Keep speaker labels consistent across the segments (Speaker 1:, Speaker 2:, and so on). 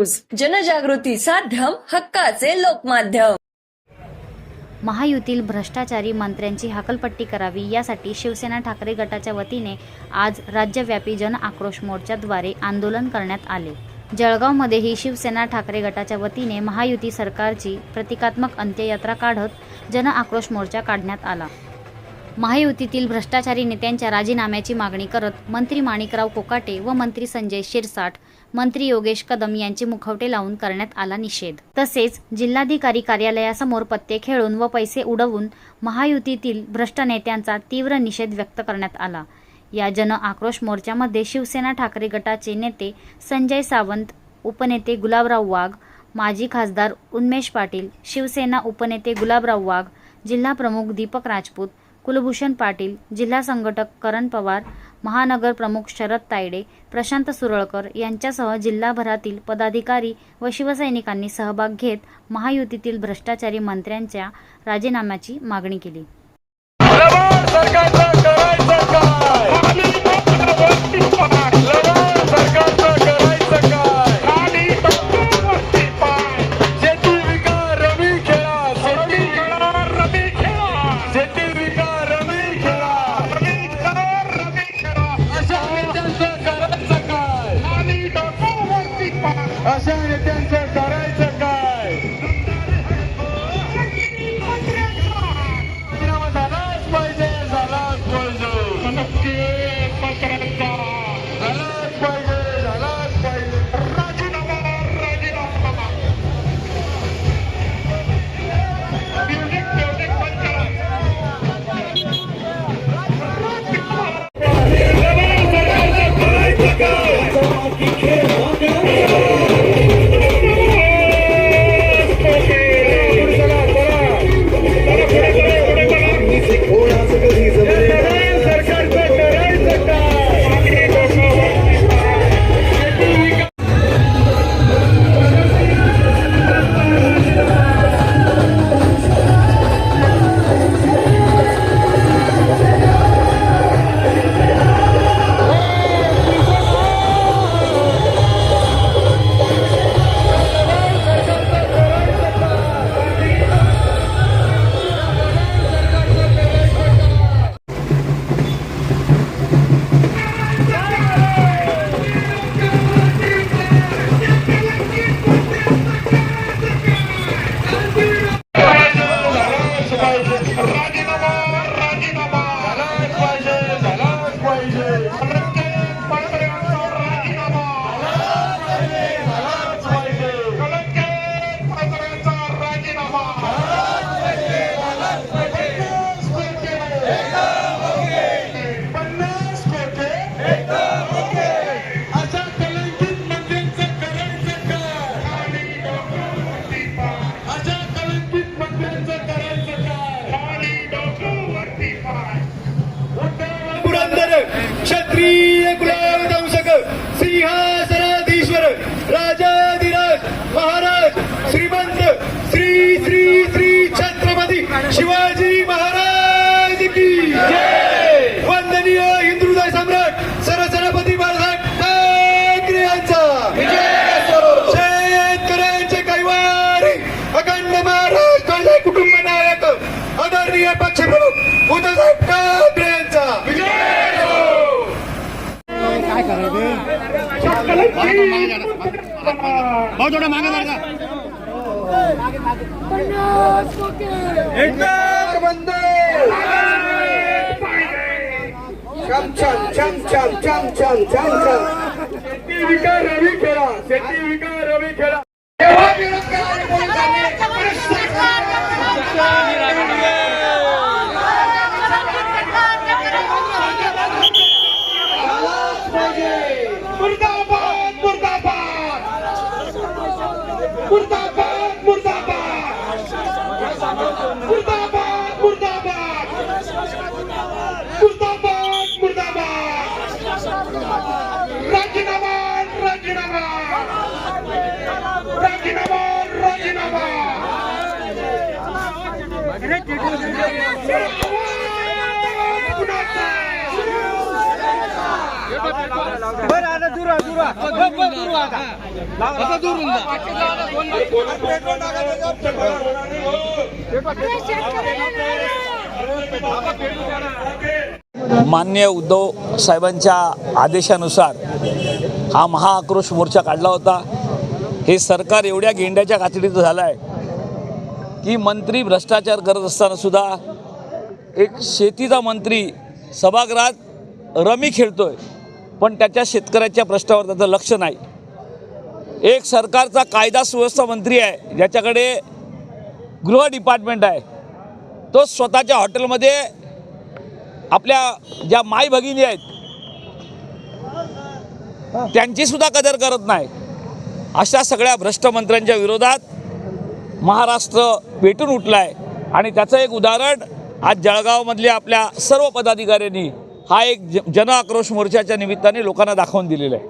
Speaker 1: News जनजागृती साध्यम हक्काचे लोकमाध्यम.
Speaker 2: महायुतील भ्रष्टाचारी मंत्र्यांची हकलपट्टी करावी यासाठी शिवसेना ठाकरे गटाच्या वतीने आज राज्यव्यापी जन आक्रोश मोर्चाद्वारे आंदोलन करण्यात आले. जळगावमध्येही शिवसेना ठाकरे गटाच्या वतीने महायुती सरकारची प्रतिकात्मक अंत्ययात्रा काढत जन आक्रोश मोर्चा काढण्यात आला. महायुतीतील भ्रष्टाचारी नेत्यांच्या राजीनाम्याची मागणी करत मंत्री माणिकराव कोकाटे व मंत्री संजय शिरसाट मंत्री योगेश कदम यांचे मुखवटे लावून करण्यात आला निषेध. तसेच जिल्हाधिकारी कार्यालयासमोर पत्ते खेळून व पैसे उडवून महायुतीतील भ्रष्ट नेत्यांचा तीव्र निषेध व्यक्त करण्यात आला. या जन आक्रोश मोर्चामध्ये शिवसेना ठाकरे गटाचे नेते संजय सावंत उपनेते गुलाबराव वाघ माजी खासदार उन्मेष पाटील शिवसेना उपनेते गुलाबराव वाघ जिल्हा प्रमुख दीपक राजपूत कुलभूषण पाटील जिल्हा संघटक करण पवार महानगर प्रमुख शरद तायडे प्रशांत सुरळकर यांच्यासह जिल्हाभरातील पदाधिकारी व शिवसैनिकांनी सहभाग घेत महायुतीतील भ्रष्टाचारी मंत्र्यांच्या राजीनाम्याची मागणी केली.
Speaker 3: Asante. शिवाजी महाराज की जय. वंदनीय हिंदुहृदय सम्राट सरसेनापती बाळासाहेब ठाकरे यांचा. शेतकऱ्यांचे कैवारी अखंड महाराष्ट्राचे कुटुंब नायक आदरणीय पक्षप्रमुख उद्धवसाहेब ठाकरे यांचा.
Speaker 4: भाऊ थोडा मागे
Speaker 3: शेती विका रवी खेळा शेती विका रवी खेळा आवाज कुणाचा?
Speaker 5: मान्य उद्धव साहेबांच्या आदेशानुसार हा महाआक्रोश मोर्चा काढला होता हे सरकार एवढ्या गेंड्याच्या कातडीचं झालं आहे की मंत्री भ्रष्टाचार करत असताना सुद्धा एक शेतीचा मंत्री सभागृहात रमी खेळतोय पण त्याच्या शेतकऱ्याच्या प्रश्नावर त्याचं लक्ष नाही. एक सरकारचा कायदा सुव्यवस्था मंत्री आहे ज्याच्याकडे गृह डिपार्टमेंट आहे तो स्वतःच्या हॉटेलमध्ये आपल्या ज्या माय भगिनी आहेत त्यांची सुद्धा कदर करत नाही. अशा सगळ्या भ्रष्टमंत्र्यांच्या विरोधात महाराष्ट्र पेटून उठला आहे आणि त्याचं एक उदाहरण आज जळगावमधल्या आपल्या सर्व पदाधिकाऱ्यांनी हा एक ज जन आक्रोश मोर्चाच्या निमित्ताने लोकांना दाखवून दिलेला आहे.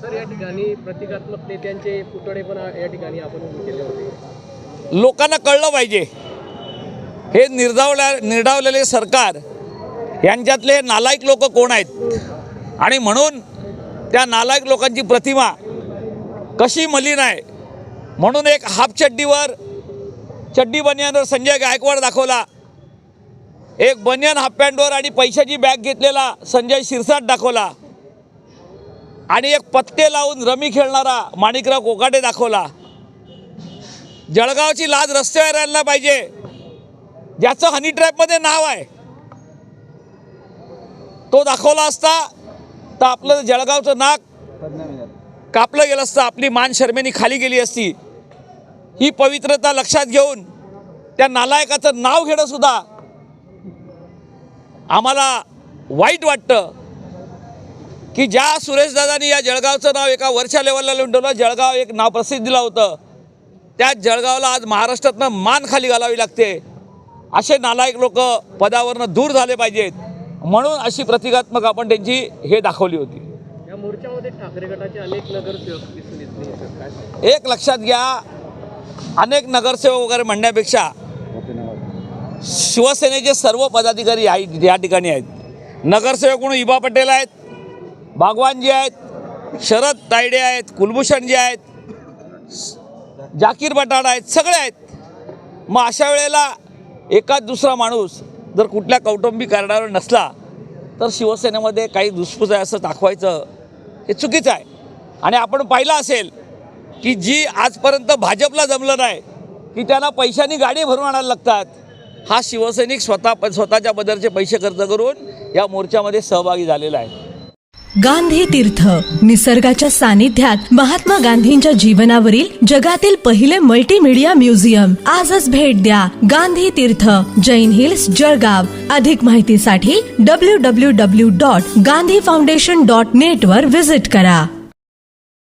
Speaker 6: सर या ठिकाणी प्रतिकात्मक नेत्यांचे पुतळे पण या ठिकाणी आपण उभे केले होते.
Speaker 5: लोकांना कळलं पाहिजे. हे निर्धावल्या निर्डावलेले सरकार यांच्यातले नालायक लोक कोण आहेत? आणि म्हणून त्या नालायक लोकांची प्रतिमा कशी मलिन आहे? म्हणून एक हाफ चड्डीवर चड्डी बनियानवर संजय गायकवाड दाखवला. एक बनियान हाफ पॅन्टवर आणि पैशाची बॅग घेतलेला संजय शिरसाट दाखवला. आणि एक पत्ते लावून रमी खेळणारा माणिकराव कोकाटे दाखवला. जळगावची लाज रस्त्यावर यायला पाहिजे. ज्याचं हनी ट्रॅपमध्ये नाव आहे. तो दाखवला असता तर आपलं जळगावचं नाक कापलं गेलं असतं. आपली मान शर्मेनी खाली गेली असती. ही पवित्रता लक्षात घेऊन त्या नालायकाचं नाव घेणं सुद्धा आम्हाला वाईट वाटतं की ज्या सुरेशदादांनी या जळगावचं नाव एका वरच्या लेवलला लुंडवलं जळगाव एक नाव प्रसिद्धीला होतं. त्या जळगावला आज महाराष्ट्रातनं मान खाली घालावी लागते. असे नालायक लोक पदावरनं दूर झाले पाहिजेत. म्हणून अशी प्रतिकात्मक आपण त्यांची हे दाखवली होती.
Speaker 6: या मोर्चामध्ये ठाकरे गटाचे अनेक नगरसेवक दिसून येत
Speaker 5: एक लक्षात घ्या अनेक नगरसेवक वगैरे म्हणण्यापेक्षा शिवसेनेचे सर्व पदाधिकारी या या ठिकाणी आहेत. नगरसेवक म्हणून इबा पटेल आहेत भागवानजी आहेत शरद तायडे आहेत कुलभूषणजी आहेत जाकीर बटाड आहेत सगळे आहेत. मग अशा वेळेला एकाच दुसरा माणूस जर कुठल्या कौटुंबिक कारणावर नसला तर शिवसेनेमध्ये काही दुसफूस आहे असं दाखवायचं हे चुकीचं आहे. आणि आपण पाहिलं असेल की जी आजपर्यंत भाजपला जमलं नाही की त्यांना पैशानी गाडी भरून आणायला लागतात. हा शिवसैनिक स्वतः स्वतःच्या बदलचे पैसे खर्च करून या मोर्चामध्ये सहभागी झालेला आहे.
Speaker 7: गांधी तीर्थ निसर्गाच्या सानिध्यात महात्मा गांधींच्या जीवनावरील जगातील पहिले मल्टीमीडिया म्युझियम आजच भेट द्या गांधी तीर्थ जैन हिल्स जळगाव. अधिक माहितीसाठी W W W dot Gandhi foundation dot net वर विजिट करा.